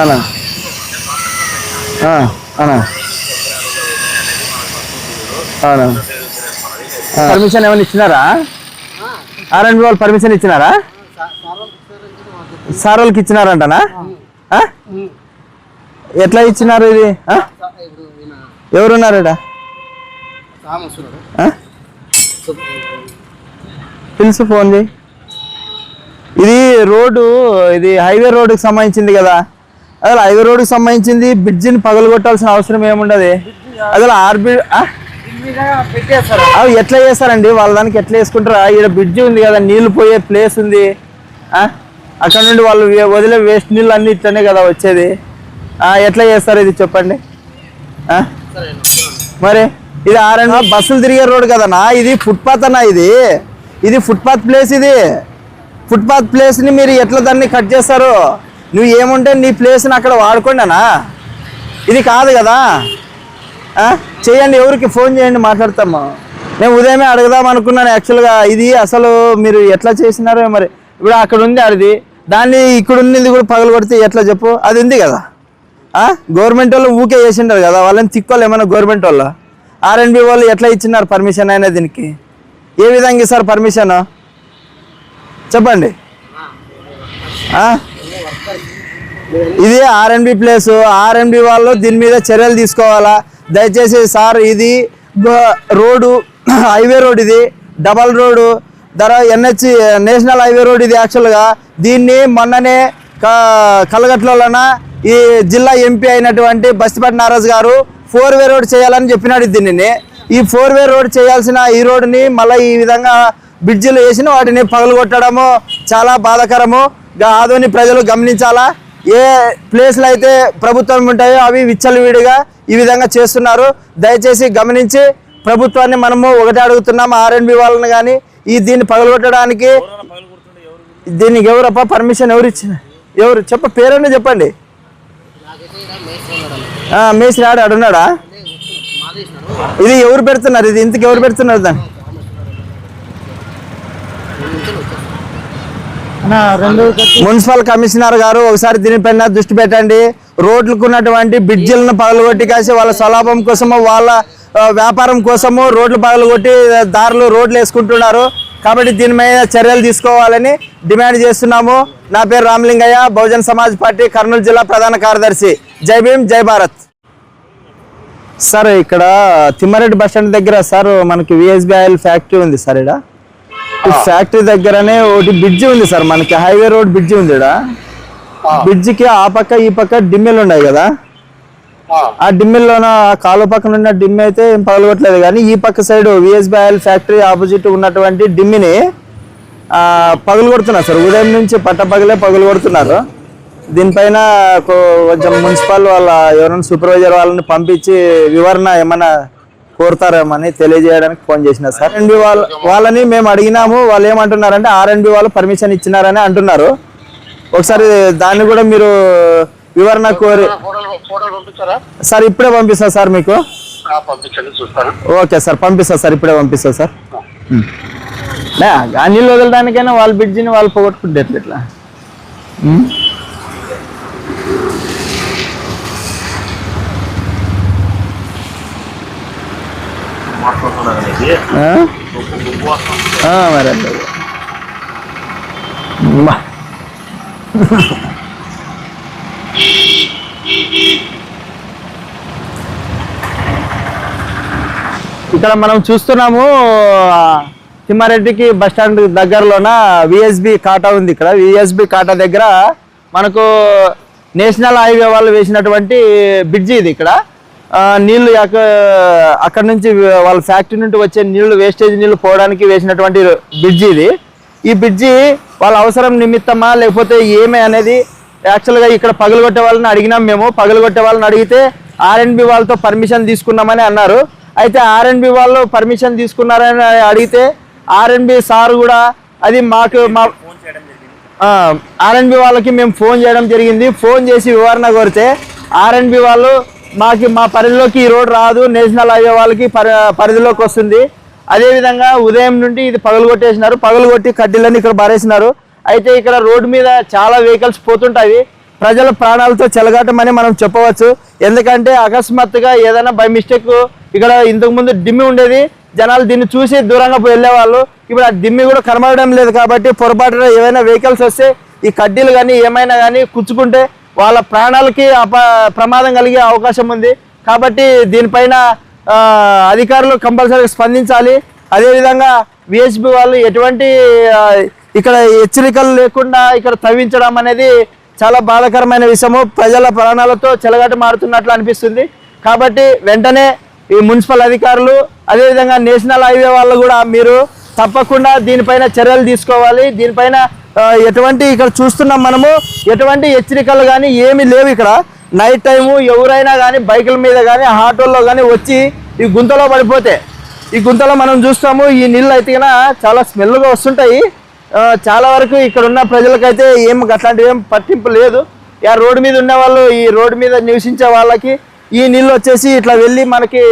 అన్నా? ఆ, అవునా? పర్మిషన్ ఏమైనా ఇచ్చినారా? ఆర్ఎండ్ వాళ్ళు పర్మిషన్ ఇచ్చినారా? సార్ వాళ్ళకి ఇచ్చినారంటనా? ఎట్లా ఇచ్చినారు ఇది? ఎవరున్నారు? పిలుసు ఫోన్ చేయి. ఇది రోడ్డు ఇది హైవే రోడ్డుకి సంబంధించింది కదా. అసలు హైవే రోడ్డుకి సంబంధించింది బ్రిడ్జిని పగలగొట్టాల్సిన అవసరం ఏముండదు. అసలు ఆర్బి అవి ఎట్లా చేస్తారండి? వాళ్ళ దానికి ఎట్లా వేసుకుంటారా ఇక్కడ బ్రిడ్జి ఉంది కదా నీళ్ళు పోయే ప్లేస్ ఉంది. అక్కడ నుండి వాళ్ళు వే- వదిలే వేస్ట్ నీళ్ళు అన్నీ ఇట్లనే కదా వచ్చేది. ఎట్లా చేస్తారు ఇది చెప్పండి? మరి ఇది ఆర్ఎన్ బస్సులు తిరిగే రోడ్ కదనా ఇది ఫుట్పాత్ అన్న ఇది. ఇది ఫుట్పాత్ ప్లేస్ ఇది. ఫుట్పాత్ ప్లేస్ని మీరు ఎట్లా దాన్ని కట్ చేస్తారు? నువ్వు ఏముంటే నీ ప్లేస్ని అక్కడ వాడుకోండినా? ఇది కాదు కదా. చేయండి ఎవరికి ఫోన్ చేయండి మాట్లాడతాము. నేను ఉదయమే అడుగుదాం అనుకున్నాను యాక్చువల్గా ఇది అసలు మీరు ఎట్లా చేసినారో మరి. ఇప్పుడు అక్కడ ఉంది అది. దాన్ని ఇక్కడ ఉన్నది కూడా పగలు కొడితే ఎట్లా చెప్పు? అది ఉంది కదా. గవర్నమెంట్ వాళ్ళు ఊకే చేసిండారు కదా. వాళ్ళని తిక్కోళ్ళు ఏమైనా గవర్నమెంట్ వాళ్ళు. ఆర్ఎన్బి వాళ్ళు ఎట్లా ఇచ్చినారు పర్మిషన్ అయినా దీనికి? ఏ విధంగా ఇస్తారు పర్మిషన్ చెప్పండి. ఇది ఆర్ఎండ్బి ప్లేస్ ఆర్ఎండ్బి వాళ్ళు దీని మీద చర్యలు తీసుకోవాలా? దయచేసి సార్ ఇది రోడ్డు హైవే రోడ్ ఇది. Double road. ధర ఎన్హెచ్ నేషనల్ హైవే రోడ్ ఇది యాక్చువల్గా. దీన్ని మొన్ననే కలగట్లలోన ఈ జిల్లా ఎంపీ అయినటువంటి బస్తిపట్ నారాజు గారు ఫోర్ వే రోడ్ చేయాలని చెప్పినాడు దీనిని. ఈ ఫోర్ వే రోడ్ చేయాల్సిన ఈ రోడ్డుని మళ్ళీ ఈ విధంగా బ్రిడ్జిలు వేసిన వాటిని పగలగొట్టడము చాలా బాధాకరము. ఆదోని ప్రజలు గమనించాలా? ఏ ప్లేస్లు అయితే ప్రభుత్వం ఉంటాయో అవి విచ్చలవిడిగా ఈ విధంగా చేస్తున్నారు. దయచేసి గమనించి ప్రభుత్వాన్ని మనము ఒకటి అడుగుతున్నాము ఆర్ఎన్బి వాళ్ళని కానీ ఈ దీన్ని పగలగొట్టడానికి దీనికి ఎవరప్ప పర్మిషన్ ఎవరు ఇచ్చిన? ఎవరు? చెప్ప పేరన్నా చెప్పండి. మేసి రాడు అడున్నాడా? ఇది ఎవరు పెడుతున్నారు? ఇది ఇంతకు ఎవరు పెడుతున్నారు దాన్ని? మున్సిపల్ కమిషనర్ గారు ఒకసారి దీనిపైన దృష్టి పెట్టండి. రోడ్లకు ఉన్నటువంటి బ్రిడ్జిలను పగలగొట్టి కాసి వాళ్ళ స్వలాభం కోసము వాళ్ళ వ్యాపారం కోసము రోడ్లు పగలగొట్టి దారులు రోడ్లు వేసుకుంటున్నారు. కాబట్టి దీని మీద చర్యలు తీసుకోవాలని డిమాండ్ చేస్తున్నాము. నా పేరు రామలింగయ్య బహుజన్ సమాజ్ పార్టీ కర్నూలు జిల్లా ప్రధాన కార్యదర్శి. జై భీమ్ జై భారత్. సార్ ఇక్కడ తిమ్మారెడ్డి బస్ స్టాండ్ దగ్గర సార్ మనకి విఎస్బి ఆయిల్ ఫ్యాక్టరీ ఉంది సార్ ఇక్కడ. ఈ ఫ్యాక్టరీ దగ్గరనే ఒకటి బ్రిడ్జి ఉంది సార్ మనకి హైవే రోడ్ బ్రిడ్జి ఉంది బ్రిడ్జికి ఆ. పక్క ఈ పక్క డిమ్మెలు ఉన్నాయి కదా? ఆ. డిమ్మిల్లోన ఆ కాలువ పక్కన ఉన్న డిమ్ అయితే ఏం పగలగొట్టలేదు కానీ ఈ పక్క side VSB oil factory opposite ఉన్నటువంటి డిమ్మిని ఆ, పగలగొడుతున్నారు సార్. ఉదయం నుంచి పట్టపగలే పగలగొడుతున్నారు. దీనిపైన కొంచెం మున్సిపల్ వాళ్ళ ఎవరైనా సూపర్వైజర్ వాళ్ళని పంపించి వివరణ ఏమైనా కోరుతారేమని తెలియజేయడానికి ఫోన్ చేసిన సార్. ఆర్ఎన్బి వాళ్ళ వాళ్ళని మేము అడిగినాము. వాళ్ళు ఏమంటున్నారంటే ఆర్ఎన్బి వాళ్ళు పర్మిషన్ ఇచ్చినారని అంటున్నారు. ఒకసారి దాన్ని కూడా మీరు వివరణ కోరి సార్ ఇప్పుడే పంపిస్తా సార్ మీకు. ఓకే సార్ పంపిస్తా సార్ ఇప్పుడే పంపిస్తా సార్. నీళ్ళు వదలడానికైనా వాళ్ళ బ్రిడ్జిని వాళ్ళు పోగొట్టుకుంటే ఎట్లా ఇట్లా ఉమ్? ఆ? ఆ, మరి ah, ఇక్కడ మనం చూస్తున్నాము తిమ్మారెడ్డికి బస్ స్టాండ్ దగ్గరలోన విఎస్బి కాటా ఉంది ఇక్కడ. విఎస్బి కాటా దగ్గర మనకు నేషనల్ హైవే వాళ్ళు వేసినటువంటి బ్రిడ్జి ఇది ఇక్కడ. నీళ్ళు ఎక్క- అక్కడ నుంచి వాళ్ళ ఫ్యాక్టరీ నుండి వచ్చే నీళ్ళు వేస్టేజ్ నీళ్ళు పోవడానికి వేసినటువంటి బ్రిడ్జి ఇది. ఈ బ్రిడ్జి వాళ్ళ అవసరం నిమిత్తమా లేకపోతే ఏమి అనేది యాక్చువల్గా ఇక్కడ పగలగొట్టే వాళ్ళని అడిగినాం మేము. పగలగొట్టే వాళ్ళని అడిగితే ఆర్ఎన్బి వాళ్ళతో పర్మిషన్ తీసుకున్నామని అన్నారు. అయితే ఆర్ఎన్బి వాళ్ళు పర్మిషన్ తీసుకున్నారని అడిగితే ఆర్ఎన్బి సార్ కూడా అది మాకు మా ఆర్ఎన్బి వాళ్ళకి మేము ఫోన్ చేయడం జరిగింది. ఫోన్ చేసి వివరణ కోరితే ఆర్ఎన్బి వాళ్ళు మాకి మా పరిధిలోకి ఈ రోడ్ రాదు. నేషనల్ హైవే వాళ్ళకి పరి పరిధిలోకి వస్తుంది. అదేవిధంగా ఉదయం నుండి ఇది పగలగొట్టేసినారు. పగలగొట్టి కడ్డీలన్నీ ఇక్కడ బారేసినారు. అయితే ఇక్కడ రోడ్డు మీద చాలా వెహికల్స్ పోతుంటాయి. ప్రజల ప్రాణాలతో చెలగాటమని మనం చెప్పవచ్చు. ఎందుకంటే అకస్మాత్తుగా ఏదైనా బై మిస్టేక్ ఇక్కడ ఇంతకుముందు డిమ్మి ఉండేది. జనాలు దీన్ని చూసి దూరంగా వెళ్ళేవాళ్ళు. ఇప్పుడు ఆ దిమ్మి కూడా కనబడడం లేదు కాబట్టి పొరపాటున ఏమైనా వెహికల్స్ వస్తే ఈ కడ్డీలు కానీ ఏమైనా కానీ కుచ్చుకుంటే వాళ్ళ ప్రాణాలకి అప ప్రమాదం కలిగే అవకాశం ఉంది. కాబట్టి దీనిపైన అధికారులు కంపల్సరీగా స్పందించాలి. అదేవిధంగా విఎస్పి వాళ్ళు ఎటువంటి ఇక్కడ హెచ్చరికలు లేకుండా ఇక్కడ తవ్వించడం అనేది చాలా బాధాకరమైన విషయము. ప్రజల ప్రాణాలతో చెలగాట మారుతున్నట్లు అనిపిస్తుంది. కాబట్టి వెంటనే ఈ మున్సిపల్ అధికారులు అదేవిధంగా నేషనల్ హైవే వాళ్ళు కూడా మీరు తప్పకుండా దీనిపైన చర్యలు తీసుకోవాలి. దీనిపైన ఎటువంటి ఇక్కడ చూస్తున్నాం మనము ఎటువంటి హెచ్చరికలు కానీ ఏమీ లేవు ఇక్కడ. నైట్ టైము ఎవరైనా కానీ బైకుల మీద కానీ ఆటోల్లో కానీ వచ్చి ఈ గుంతలో పడిపోతే ఈ గుంతలో మనం చూస్తాము ఈ నీళ్ళు అయితే చాలా స్మెల్గా వస్తుంటాయి. చాలా వరకు ఇక్కడ ఉన్న ప్రజలకైతే ఏం అట్లాంటివి ఏం పట్టింపు లేదు. ఆ రోడ్డు మీద ఉన్న వాళ్ళు ఈ రోడ్డు మీద నివసించే వాళ్ళకి ఈ నీళ్ళు వచ్చేసి ఇట్లా వెళ్ళి మనకి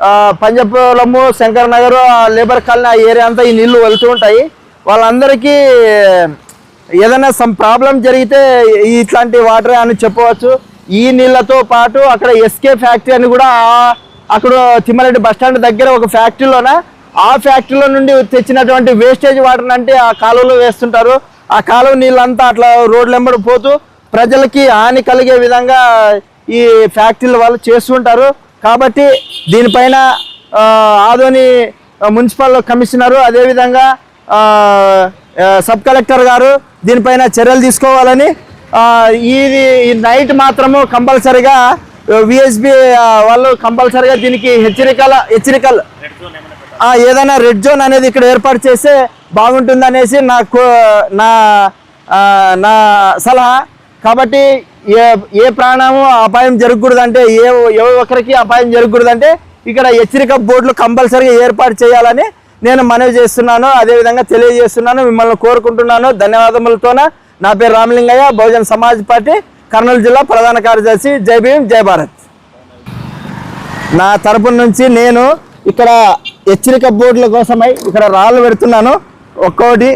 ఆ, పంజాపురము శంకర్ నగర్ లేబర్ కాలనీ ఆ ఏరియా అంతా ఈ నీళ్ళు వెళ్తూ ఉంటాయి. వాళ్ళందరికీ ఏదైనా సమ్ ప్రాబ్లం జరిగితే ఇట్లాంటి వాటర్ అని చెప్పవచ్చు. ఈ నీళ్ళతో పాటు అక్కడ ఎస్కే ఫ్యాక్టరీ అని కూడా అక్కడ తిమ్మారెడ్డి బస్ స్టాండ్ దగ్గర ఒక ఫ్యాక్టరీలోన ఆ ఫ్యాక్టరీలో నుండి తెచ్చినటువంటి వేస్టేజ్ వాటర్ అంటే ఆ కాలువలో వేస్తుంటారు. ఆ కాలువ నీళ్ళంతా అట్లా రోడ్లు వెంబడి పోతూ ప్రజలకి హాని కలిగే విధంగా ఈ ఫ్యాక్టరీల వాళ్ళు చేస్తుంటారు కాబట్టి దీనిపైన ఆదోని మున్సిపల్ కమిషనరు అదేవిధంగా సబ్ కలెక్టర్ గారు దీనిపైన చర్యలు తీసుకోవాలని ఇది ఈ నైట్ మాత్రము కంపల్సరిగా విఎస్బి వాళ్ళు కంపల్సరిగా దీనికి హెచ్చరికల హెచ్చరికలు ఏదైనా రెడ్ జోన్ అనేది ఇక్కడ ఏర్పాటు చేస్తే బాగుంటుందనేసి నాకు నా నా సలహా. కాబట్టి ఏ ఏ ప్రాణము అపాయం జరగకూడదంటే ఏ ఏ ఒక్కరికి అపాయం జరగకూడదంటే ఇక్కడ హెచ్చరిక బోర్డులు కంపల్సరీగా ఏర్పాటు చేయాలని నేను మనవి చేస్తున్నాను అదేవిధంగా తెలియజేస్తున్నాను మిమ్మల్ని కోరుకుంటున్నాను. ధన్యవాదములతోన నా పేరు రామలింగయ్య బహుజన్ సమాజ్ పార్టీ కర్నూలు జిల్లా ప్రధాన కార్యదర్శి జై భీమ్ జై భారత్. నా తరపు నుంచి నేను ఇక్కడ హెచ్చరిక బోర్డుల కోసమై ఇక్కడ రాళ్ళు పెడుతున్నాను. ఒక్కోటి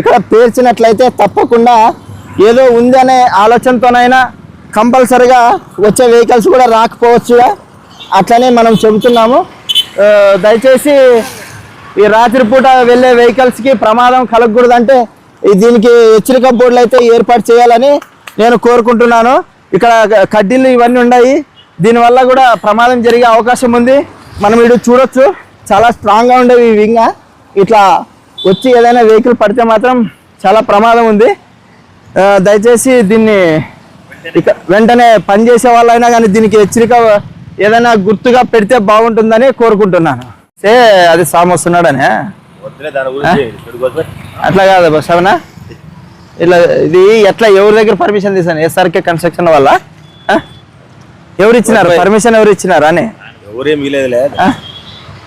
ఇక్కడ పేర్చినట్లయితే తప్పకుండా ఏదో ఉంది అనే ఆలోచనతోనైనా కంపల్సరిగా వచ్చే వెహికల్స్ కూడా రాకపోవచ్చు అట్లనే మనం చెబుతున్నాము. దయచేసి ఈ రాత్రిపూట వెళ్ళే వెహికల్స్కి ప్రమాదం కలగకూడదంటే దీనికి హెచ్చరిక బోర్డులు అయితే ఏర్పాటు చేయాలని నేను కోరుకుంటున్నాను. ఇక్కడ కడ్డీలు ఇవన్నీ ఉన్నాయి. దీనివల్ల కూడా ప్రమాదం జరిగే అవకాశం ఉంది. మనం ఇటు చూడొచ్చు. చాలా స్ట్రాంగ్గా ఉండేవి ఈ వింగ ఇట్లా వచ్చి ఏదైనా వెహికల్ పడితే మాత్రం చాలా ప్రమాదం ఉంది. దయచేసి దీన్ని ఇక వెంటనే పనిచేసే వాళ్ళైనా కానీ దీనికి హెచ్చరిక ఏదైనా గుర్తుగా పెడితే బాగుంటుందని కోరుకుంటున్నాను. సే అది సామ్ వస్తున్నాడనే. అట్లా కాదు బస్ అవునా ఇట్లా ఇది ఎట్లా ఎవరి దగ్గర పర్మిషన్ తీసాను ఎస్ఆర్కే కన్స్ట్రక్షన్ వల్ల? ఎవరు ఇచ్చినారు పర్మిషన్ ఎవరు ఇచ్చినారు అని?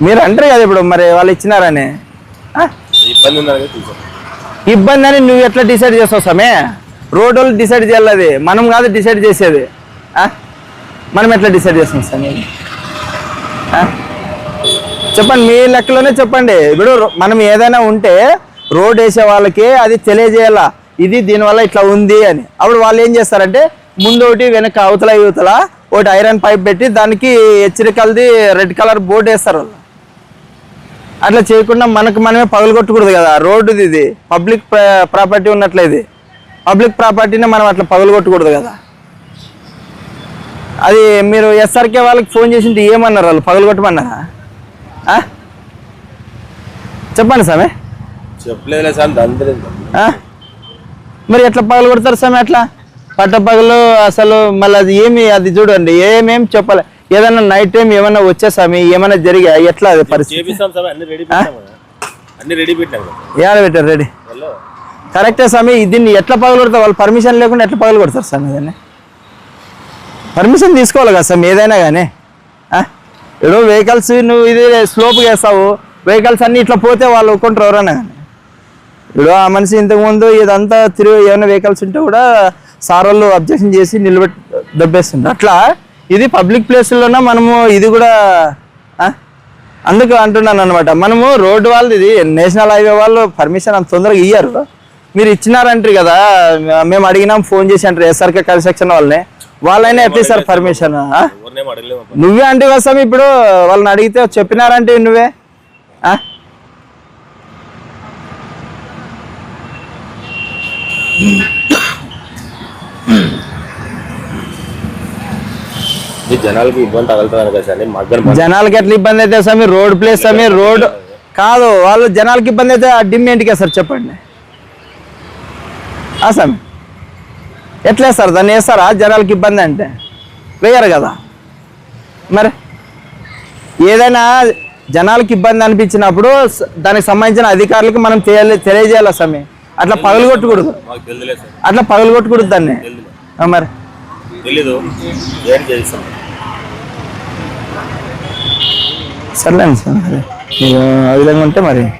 మీరు అంటారు కదా ఇప్పుడు మరి వాళ్ళు ఇచ్చినారని? ఇబ్బంది అని నువ్వు ఎట్లా డిసైడ్ చేస్తావు సమే రోడ్ వాళ్ళు డిసైడ్ చేయాలి మనం కాదు డిసైడ్ చేసేది? మనం ఎట్లా డిసైడ్ చేస్తాం సమీ చెప్పండి మీ లెక్కలోనే చెప్పండి. ఇప్పుడు మనం ఏదైనా ఉంటే రోడ్ వేసే వాళ్ళకి అది తెలియజేయాలా? ఇది దీనివల్ల ఇట్లా ఉంది అని. అప్పుడు వాళ్ళు ఏం చేస్తారంటే ముందు ఒకటి వెనక అవతల యువతల ఒకటి ఐరన్ పైప్ పెట్టి దానికి హెచ్చరికలది రెడ్ కలర్ బోర్డు వేస్తారు వాళ్ళు. అట్లా చేయకుండా మనకు మనమే పగలగొట్టకూడదు కదా. రోడ్డుది ఇది. పబ్లిక్ ప్రాపర్టీ ఉన్నట్లే ఇది. పబ్లిక్ ప్రాపర్టీని మనం అట్లా పగలగొట్టకూడదు కదా. అది మీరు ఎస్ఆర్కే వాళ్ళకి ఫోన్ చేసింటే ఏమన్నారు వాళ్ళు? పగలగొట్టమన్నారా? చెప్పండి సామె. చెప్పలేదులే సార్? మరి ఎట్లా పగలు కొడతారు స్వామి అట్లా? పట్ట పగలు అసలు మళ్ళీ అది ఏమి అది చూడండి ఏమేం చెప్పాలి. ఏదైనా నైట్ టైం ఏమైనా వచ్చే స్వామి ఏమైనా జరిగా? ఎట్లా అది పరిస్థితి? ఏడ పెట్టారు? రెడీ కరెక్టే స్వామి దీన్ని ఎట్లా పగలు కొడతారు? వాళ్ళు పర్మిషన్ లేకుండా ఎట్లా పగలు కొడతారు స్వామి దాన్ని? పర్మిషన్ తీసుకోవాలి కదా స్వామి ఏదైనా కానీ. ఏదో వెహికల్స్ నువ్వు ఇది స్లోప్గా వేస్తావు. వెహికల్స్ అన్ని ఇట్లా పోతే వాళ్ళు ఒక్కుంటారు ఎవరైనా కానీ. ఇప్పుడు ఆ మనిషి ఇంతకుముందు ఇదంతా తిరిగి ఏమైనా వెహికల్స్ ఉంటే కూడా సార్ వాళ్ళు అబ్జెక్షన్ చేసి నిలబెట్టి దబ్బేస్తుంటారు అట్లా ఇది పబ్లిక్ ప్లేస్లోనే మనము ఇది కూడా అందుకు అంటున్నాను అనమాట మనము రోడ్డు వాళ్ళది ఇది నేషనల్ హైవే వాళ్ళు పర్మిషన్ అంత తొందరగా ఇయ్యారు. మీరు ఇచ్చినారంటారు కదా మేము అడిగినాం ఫోన్ చేసి అంటారు. ఎస్ఆర్కే కన్స్ట్రక్షన్ వాళ్ళని. వాళ్ళైనా ఎట్లా సార్ పర్మిషన్. నువ్వే అంటే వస్తాం ఇప్పుడు వాళ్ళని అడిగితే చెప్పినారంటే నువ్వే? జనాలకి ఇబ్బంది తగులుతుంది జనాలకి ఎట్లా ఇబ్బంది అయితే స్వామి? రోడ్ ప్లేస్ స్వామి రోడ్ కాదు వాళ్ళు జనాలకి ఇబ్బంది అయితే ఆ డిమ్ ఏంటికే సార్ చెప్పండి. ఆ స్వామి? ఎట్లా వేస్తారు దాన్ని వేస్తారా? జనాలకి ఇబ్బంది అంటే? వేయరు కదా. మరి ఏదైనా జనాలకి ఇబ్బంది అనిపించినప్పుడు దానికి సంబంధించిన అధికారులకు మనం తెలియ తెలియజేయాలి స్వామి? అట్లా పగలగొట్టకూడదు సార్. అట్లా పగలగొట్టకూడదు దాన్ని? ఆ, మరి. సర్లేండి సార్ మరి. మీరు ఆ విధంగా ఉంటే మరి.